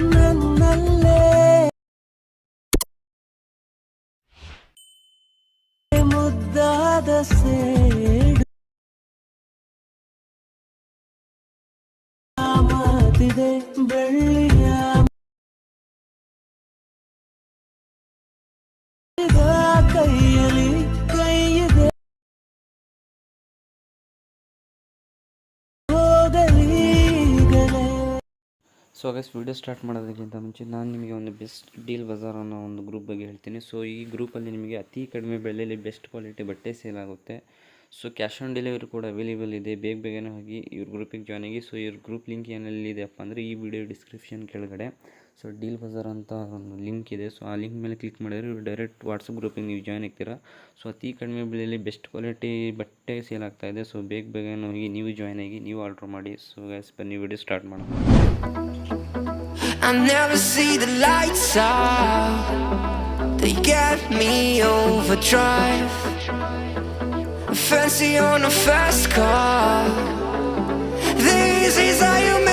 ನನ್ನಲ್ಲೇ. ಮುದ್ದಾದ ಸೇಡು ಸೊ ಗೈಸ್ ವಿಡಿಯೋ ಸ್ಟಾರ್ಟ್ ಮಾಡೋದಕ್ಕಿಂತ ಮುಂಚೆ ನಾನು ನಿಮಗೆ ಒಂದು ಬೆಸ್ಟ್ ಡೀಲ್ ಬಜಾರ್ ಅನ್ನೋ ಒಂದು ಗ್ರೂಪ್ ಬಗ್ಗೆ ಹೇಳ್ತೀನಿ. ಸೊ ಈ ಗ್ರೂಪಲ್ಲಿ ನಿಮಗೆ ಅತಿ ಕಡಿಮೆ ಬೆಲೆಯಲ್ಲಿ ಬೆಸ್ಟ್ ಕ್ವಾಲಿಟಿ ಬಟ್ಟೆ ಸೇಲ್ ಆಗುತ್ತೆ. ಸೊ ಕ್ಯಾಶ್ ಆನ್ ಡೆಲಿವರಿ ಕೂಡ ಅವೈಲೇಬಲ್ ಇದೆ. ಬೇಗ ಬೇಗನೆ ಹೋಗಿ ಇವ್ರ ಗ್ರೂಪಿಗೆ ಜಾಯ್ನ್ ಆಗಿ. ಸೊ ಇವ್ರ ಗ್ರೂಪ್ ಲಿಂಕ್ ಏನಲ್ಲಿ ಇದೆಯಪ್ಪ ಅಂದರೆ ಈ ವಿಡಿಯೋ ಡಿಸ್ಕ್ರಿಪ್ಷನ್ ಕೆಳಗಡೆ. ಸೊ ಡೀಲ್ ಬಜಾರ್ ಅಂತ ಒಂದು ಲಿಂಕ್ ಇದೆ. ಸೊ ಆ ಲಿಂಕ್ ಮೇಲೆ ಕ್ಲಿಕ್ ಮಾಡಿದ್ರೆ ಡೈರೆಕ್ಟ್ ವಾಟ್ಸಪ್ ಗ್ರೂಪಿಗೆ ನೀವು ಜಾಯ್ನ್ ಆಗ್ತೀರಾ. ಸೊ ಅತಿ ಕಡಿಮೆ ಬೆಲೆಯಲ್ಲಿ ಬೆಸ್ಟ್ ಕ್ವಾಲಿಟಿ ಬಟ್ಟೆ ಸೇಲ್ ಆಗ್ತಾ ಇದೆ. ಸೊ ಬೇಗ ಬೇಗ ಹೋಗಿ ನೀವು ಜಾಯ್ನ್ ಆಗಿ ನೀವು ಆರ್ಡ್ರ್ ಮಾಡಿ. ಸೊ ಗ್ಯಾಸ್ ಬನ್ನಿ ವಿಡಿಯೋ ಸ್ಟಾರ್ಟ್ ಮಾಡೋಣ. Never see the me. Fancy on a fast car. This is how